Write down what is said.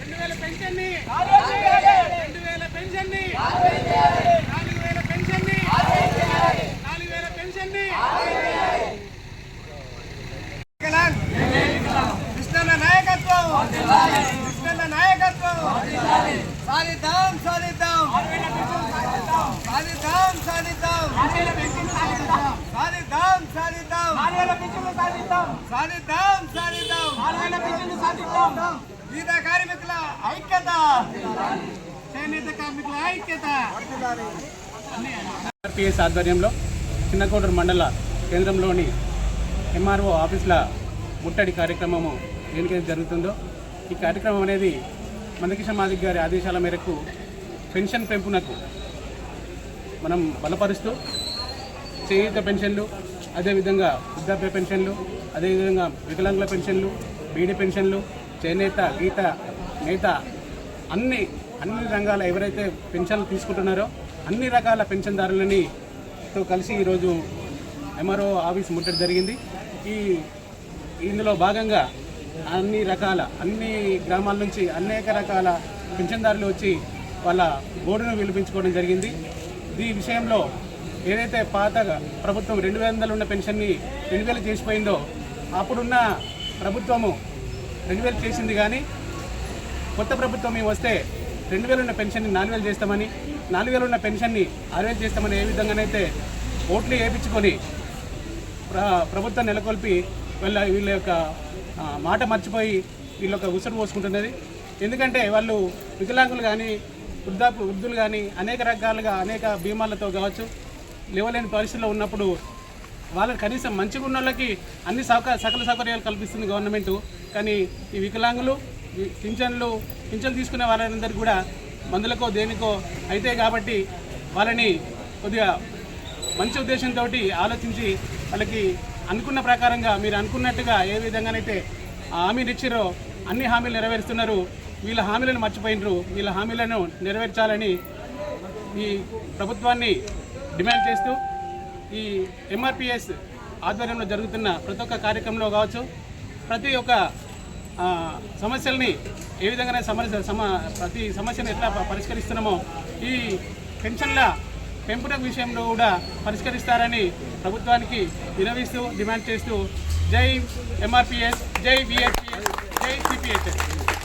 రెండు వేల పెన్షన్ రెండు వేల పెన్షన్ నాలుగు వేల పెన్షన్ నాలుగు వేల పెన్షన్ కృష్ణన్న నాయకత్వం కృష్ణన్న నాయకత్వం సాధిద్దాం సాధిద్దాం సాధిద్దాం సాధిద్దాం సాధిద్దాం సాధిద్దాం. సాధిద్దాం. సాధిద్దాం గీత కార్మికుల ఐక్యత. చేనేత కార్మికుల ఐక్యత. ఆర్పిఎస్ ఆధ్వర్యంలో చిన్నకోటూరు మండల కేంద్రంలోని ఎంఆర్ఓ ఆఫీసుల ముట్టడి కార్యక్రమము దేనికైతే జరుగుతుందో ఈ కార్యక్రమం అనేది మందకిష మాదిక్ గారి ఆదేశాల మేరకు పెన్షన్ పెంపునకు మనం బలపరుస్తూ చేయూత పెన్షన్లు అదేవిధంగా వృద్ధాప్య పెన్షన్లు అదేవిధంగా వికలాంగుల పెన్షన్లు బీడీ పెన్షన్లు చేనేత గీత నేత అన్ని అన్ని రంగాల ఎవరైతే పెన్షన్లు తీసుకుంటున్నారో అన్ని రకాల పెన్షన్దారులని తో కలిసి ఈరోజు ఎంఆర్ఓ ఆఫీస్ ముట్టడి జరిగింది. ఈ ఇందులో భాగంగా అన్ని రకాల అన్ని గ్రామాల నుంచి అనేక రకాల పెన్షన్దారులు వచ్చి వాళ్ళ బోర్డును విలిపించుకోవడం జరిగింది. ఈ విషయంలో ఏదైతే పాత ప్రభుత్వం రెండు వందలు ఉన్న పెన్షన్ని రెండు వేలు చేసిపోయిందో అప్పుడున్న ప్రభుత్వము రెండు వేలు చేసింది కానీ కొత్త ప్రభుత్వం మేము వస్తే రెండు వేలు ఉన్న పెన్షన్ని నాలుగు వేలు చేస్తామని నాలుగు వేలు ఉన్న పెన్షన్ని ఆరు వేలు చేస్తామని ఏ విధంగానైతే ఓట్లు వేయించుకొని ప్రభుత్వం నెలకొల్పి వీళ్ళ వీళ్ళ యొక్క మాట మర్చిపోయి వీళ్ళ యొక్క ఉసురు పోసుకుంటున్నది. ఎందుకంటే వాళ్ళు వికలాంగులు కానీ వృద్ధాపు వృద్ధులు కానీ అనేక రకాలుగా అనేక బీమాలతో కావచ్చు లేవలేని పరిస్థితుల్లో ఉన్నప్పుడు వాళ్ళకి కనీసం మంచిగా ఉన్న వాళ్ళకి అన్ని సౌక సకల సౌకర్యాలు కల్పిస్తుంది గవర్నమెంట్. కానీ ఈ వికలాంగులు పింఛన్లు పింఛన్లు తీసుకునే వాళ్ళందరికీ కూడా మందులకో దేనికో అయితే కాబట్టి వాళ్ళని కొద్దిగా మంచి ఉద్దేశంతో ఆలోచించి వాళ్ళకి అనుకున్న ప్రకారంగా మీరు అనుకున్నట్టుగా ఏ విధంగానైతే ఆ హామీలు ఇచ్చారో అన్ని హామీలు నెరవేరుస్తున్నారు. వీళ్ళ హామీలను మర్చిపోయినరు. వీళ్ళ హామీలను నెరవేర్చాలని ఈ ప్రభుత్వాన్ని డిమాండ్ చేస్తూ ఈ ఎంఆర్పిఎస్ ఆధ్వర్యంలో జరుగుతున్న ప్రతి ఒక్క కార్యక్రమంలో కావచ్చు ప్రతి ఒక్క సమస్యల్ని ఏ విధంగా సమస్య సమ ప్రతి సమస్యను ఎట్లా పరిష్కరిస్తున్నామో ఈ పెన్షన్ల పెంపుట విషయంలో కూడా పరిష్కరిస్తారని ప్రభుత్వానికి వినవిస్తూ డిమాండ్ చేస్తూ జై ఎంఆర్పిఎస్ జై విఎస్పిఎస్ జై సిపిఎస్ఎస్